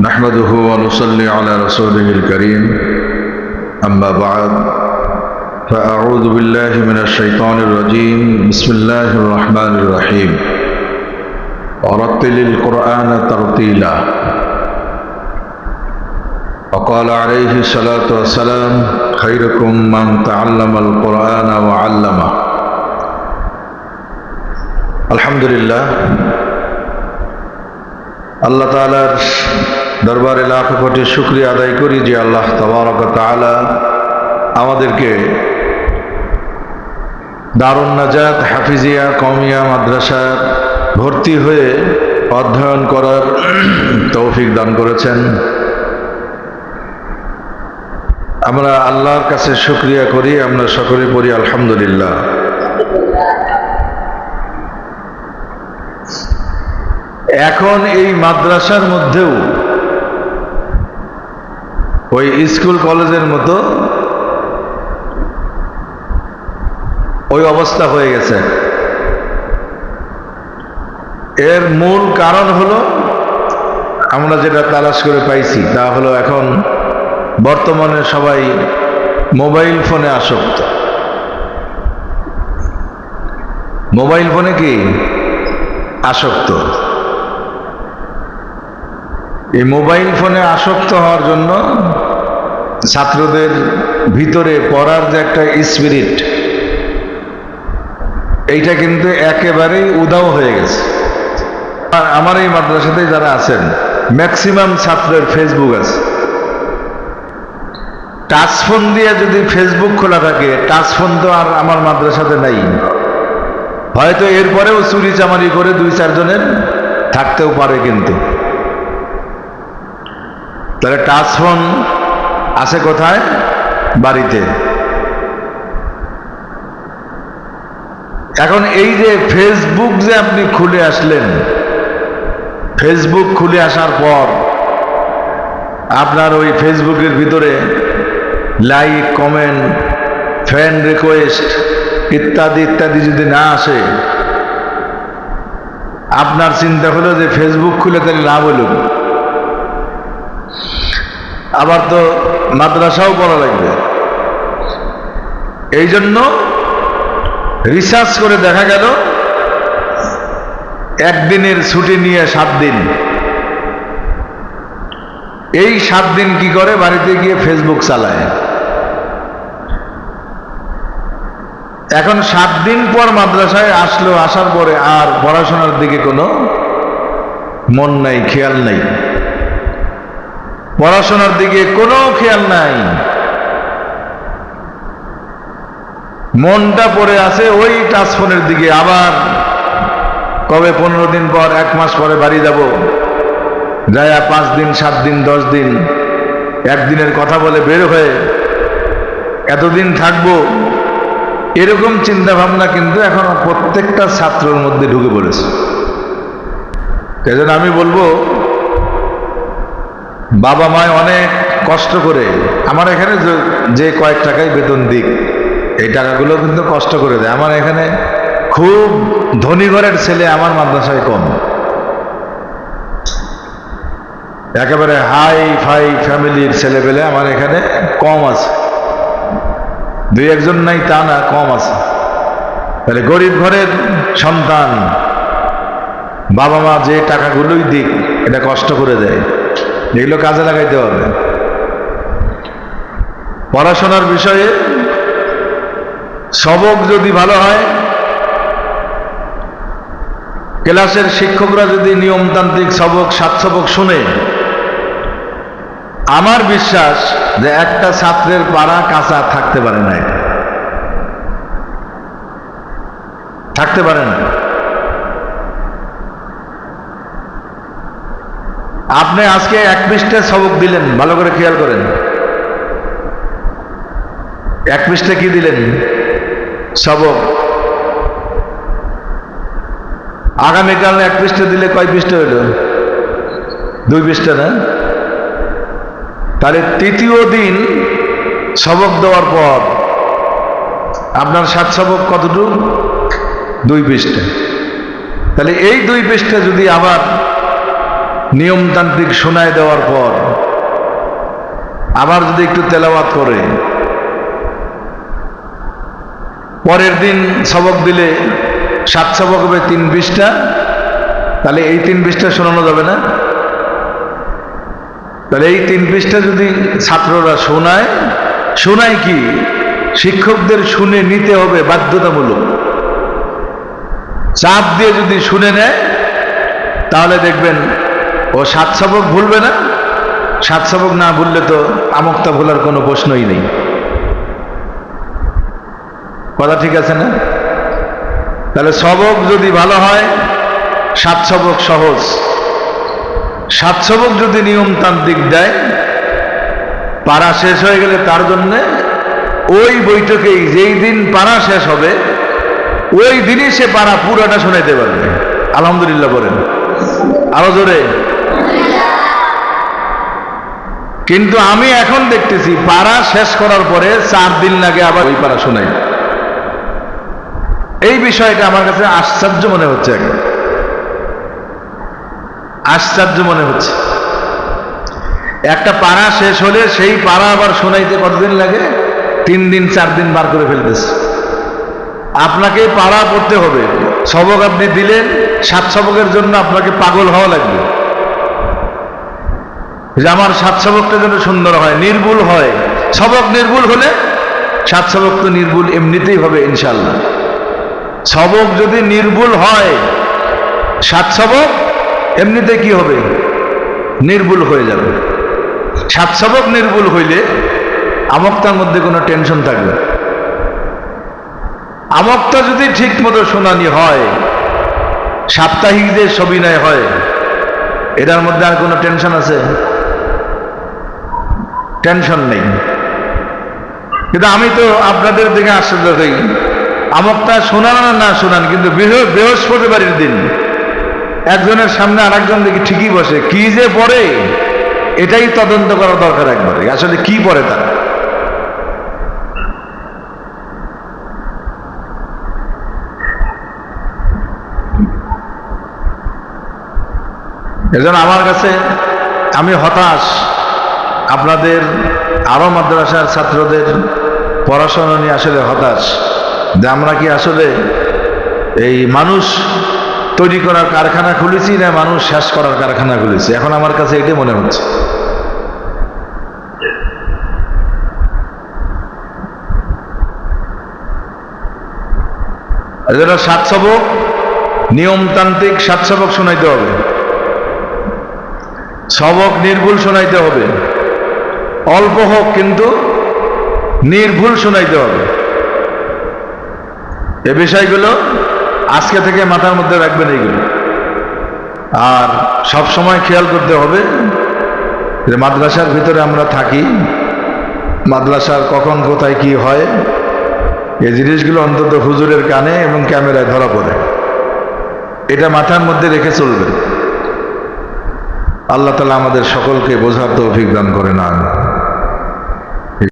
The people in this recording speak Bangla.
نحمده ونصلي على رسوله الكريم أما بعد فأعوذ بالله من الشيطان الرجيم بسم الله الرحمن الرحيم ورتل القرآن ترتيلا وقال عليه الصلاة والسلام خيركم من تعلم القرآن وعلمه الحمد لله আল্লাহ তালার দরবারে লাখ কোটি শুক্রিয়া আদায় করি যে আল্লাহ তবরক তালা আমাদেরকে দারুণ নাজাত, হাফিজিয়া কমিয়া মাদ্রাসা ভর্তি হয়ে অধ্যয়ন করার তৌফিক দান করেছেন। আমরা আল্লাহর কাছে শুক্রিয়া করি, আমরা সকলে পড়ি আলহামদুলিল্লাহ। এখন এই মাদ্রাসার মধ্যেও ওই স্কুল কলেজের মতো ওই অবস্থা হয়ে গেছে। এর মূল কারণ হলো, আমরা যেটা তালাশ করে পাইছি, তা হলো এখন বর্তমানে সবাই মোবাইল ফোনে আসক্ত। মোবাইল ফোনে কি? আসক্ত। এই মোবাইল ফোনে আসক্ত হওয়ার জন্য ছাত্রদের ভিতরে পড়ার যে একটা স্পিরিট এইটা কিন্তু একেবারেই উদাও হয়ে গেছে। আর আমার এই মাদ্রাসাতে যারা আছেন ম্যাক্সিমাম ছাত্রের ফেসবুক আছে। টাচফোন দিয়ে যদি ফেসবুক খোলা থাকে টাচফোন তো আর আমার মাদ্রাসাতে নাই। হয়তো এরপরেও চুরি চামারি করে দুই চারজনের থাকতেও পারে কিন্তু। তাহলে টাচ ফোন আছে কোথায়? বাড়িতে। এখন এই যে ফেসবুক যে আপনি খুলে আসলেন ফেসবুক খুলে আসার পর আপনার ওই ফেসবুকের ভিতরে লাইক কমেন্ট ফ্রেন্ড রিকোয়েস্ট ইত্যাদি ইত্যাদি যদি না আসে, আপনার চিন্তা হলো যে ফেসবুক খুলে তাহলে লাভ হলো। আবার তো মাদ্রাসাও পড়া লাগবে। এই জন্য রিসার্চ করে দেখা গেল, একদিনের ছুটি নিয়ে সাত দিন। এই সাত দিন কি করে? বাড়িতে গিয়ে ফেসবুক চালায়। এখন সাত দিন পর মাদ্রাসায় আসলো, আসার পরে আর পড়াশোনার দিকে কোনো মন নাই, খেয়াল নাই। পড়াশোনার দিকে কোনো খেয়াল নাই। মনটা পড়ে আছে ওই টাচফোনের দিকে। আবার কবে পনেরো দিন পর, এক মাস পরে বাড়ি যাব, যায়া পাঁচ দিন, সাত দিন, দশ দিন, একদিনের কথা বলে বের হয়ে এতদিন থাকব, এরকম চিন্তা ভাবনা কিন্তু এখন প্রত্যেকটা ছাত্রর মধ্যে ঢুকে পড়েছে। সেজন্য আমি বলব বাবা মায় অনেক কষ্ট করে, আমার এখানে যে কয়েক টাকায় বেতন দিক, এই টাকাগুলো কিন্তু কষ্ট করে দেয়। আমার এখানে খুব ধনী ঘরের ছেলে আমার মাদ্রাসায় কম। একেবারে হাই ফাই ফ্যামিলির ছেলে পেলে আমার এখানে কম আছে। দুই একজন নাই, তা না, কম আছে। তাহলে গরিব ঘরের সন্তান, বাবা মা যে টাকাগুলোই দিক, এটা কষ্ট করে দেয়। এগুলো কাজে লাগাইতে হবে। পড়াশোনার বিষয়ে সবক যদি ভালো হয়, ক্লাসের শিক্ষকরা যদি নিয়মতান্ত্রিক সবক, সাত সবক শুনে, আমার বিশ্বাস যে একটা ছাত্রের পাড়া কাঁচা থাকতে পারে না থাকতে পারে না আপনি আজকে এক পৃষ্ঠে সবক দিলেন, ভালো করে খেয়াল করেন। এক পৃষ্ঠে কি দিলেন? সবক। আগামীকাল এক পৃষ্ঠে দিলে কয় পৃষ্ঠে হইল? দুই পৃষ্ঠে না? তাহলে তৃতীয় দিন সবক দেওয়ার পর আপনার সাত সবক কতটুকু? দুই পৃষ্ঠে। তাহলে এই দুই পৃষ্ঠে যদি আবার নিয়মতান্ত্রিক শোনায় দেওয়ার পর, আবার যদি একটু তেলাওয়াত করে, পরের দিন সবক দিলে সাত সবক হবে তিন বিশটা, তাহলে এই তিন বিশটা শোনানো যাবে না? তাহলে এই তিন পৃষ্ঠা যদি ছাত্ররা শোনায় শোনায় কি? শিক্ষকদের শুনে নিতে হবে বাধ্যতামূলক। চাপ দিয়ে যদি শুনে নেয়, তাহলে দেখবেন ও সাত সবক ভুলবে না? সাত সবক না ভুললে তো আমক্তা ভোলার কোনো প্রশ্নই নেই। কথা ঠিক আছে না? তাহলে সবক যদি ভালো হয়, সাত সবক সহজ। সাত সবক যদি নিয়মতান্ত্রিক দেয় পাড়া শেষ হয়ে গেলে তার জন্য ওই বৈঠকেই যেই দিন পাড়া শেষ হবে, ওই দিনই সে পাড়া পুরাটা শোনাইতে পারবে। আলহামদুলিল্লাহ বলেন। আরও জোরে। কিন্তু আমি এখন দেখতেছি পাড়া শেষ করার পরে চার দিন লাগে আবার ওই পাড়া শোনাই। এই বিষয়টা আমার কাছে আশ্চর্য মনে হচ্ছে এখন। আশ্চর্য মনে হচ্ছে। একটা পাড়া শেষ হলে সেই পাড়া আবার শোনাইতে কতদিন লাগে? তিন দিন, চার দিন বার করে ফেলতেছে। আপনাকে পাড়া পড়তে হবে। সবক আপনি দিলেন, সাত সবকের জন্য আপনাকে পাগল হওয়া লাগবে। যে আমার সাত সবকটা যেন সুন্দর হয়, নির্ভুল হয়। সবক নির্ভুল হলে সাত সবক তো নির্ভুল এমনিতেই হবে ইনশাল্লাহ সবক যদি নির্ভুল হয়, সাত সবক, এমনিতে কি হবে? নির্ভুল হয়ে যাবে। সাত সবক নির্ভুল হইলে আমক্তার মধ্যে কোনো টেনশন থাকবে। আমক্তা যদি ঠিক মতো শোনানি হয়, সাপ্তাহিক যে সবিনয় হয়, এটার মধ্যে আর কোনো টেনশন আছে? টেনশন নেই। কিন্তু আমি তো আপনাদের দিকে আশ্চর্য হই। আমক্তা শোনান আর না শোনান, কিন্তু বৃহ- বৃহস্পতিবারের দিন একজনের সামনে আর একজন দেখি ঠিকই বসে। কি যে পড়ে? এটাই তদন্ত করা দরকার একবারে। আসলে কি পড়ে তার? এজন্য আমার কাছে আমি হতাশ। আপনাদের আরও মাদ্রাসার ছাত্রদের পড়াশোনা নিয়ে আসলে হতাশ যে আমরা কি আসলে এই মানুষ তৈরি করার কারখানা খুলেছি না মানুষ শেষ করার কারখানা খুলেছি? এখন আমার কাছে এটাই মনে হচ্ছে। এজন্য সাত নিয়মতান্ত্রিক সাত সবক শোনাইতে হবে। সবক নির্ভুল শোনাইতে হবে। অল্প হোক, কিন্তু নির্ভুল শোনাইতে হবে। এ বিষয়গুলো আজকে থেকে মাথার মধ্যে রাখবেন এইগুলো আর সব সময় খেয়াল করতে হবে যে মাদ্রাসার ভিতরে আমরা থাকি, মাদ্রাসার কখন, কোথায়, কি হয়, এই জিনিসগুলো অন্তত হুজুরের কানে এবং ক্যামেরায় ধরা পড়ে। এটা মাথার মধ্যে রেখে চলবে। আল্লাহ তালা আমাদের সকলকে বোঝার তৌফিক দান করে না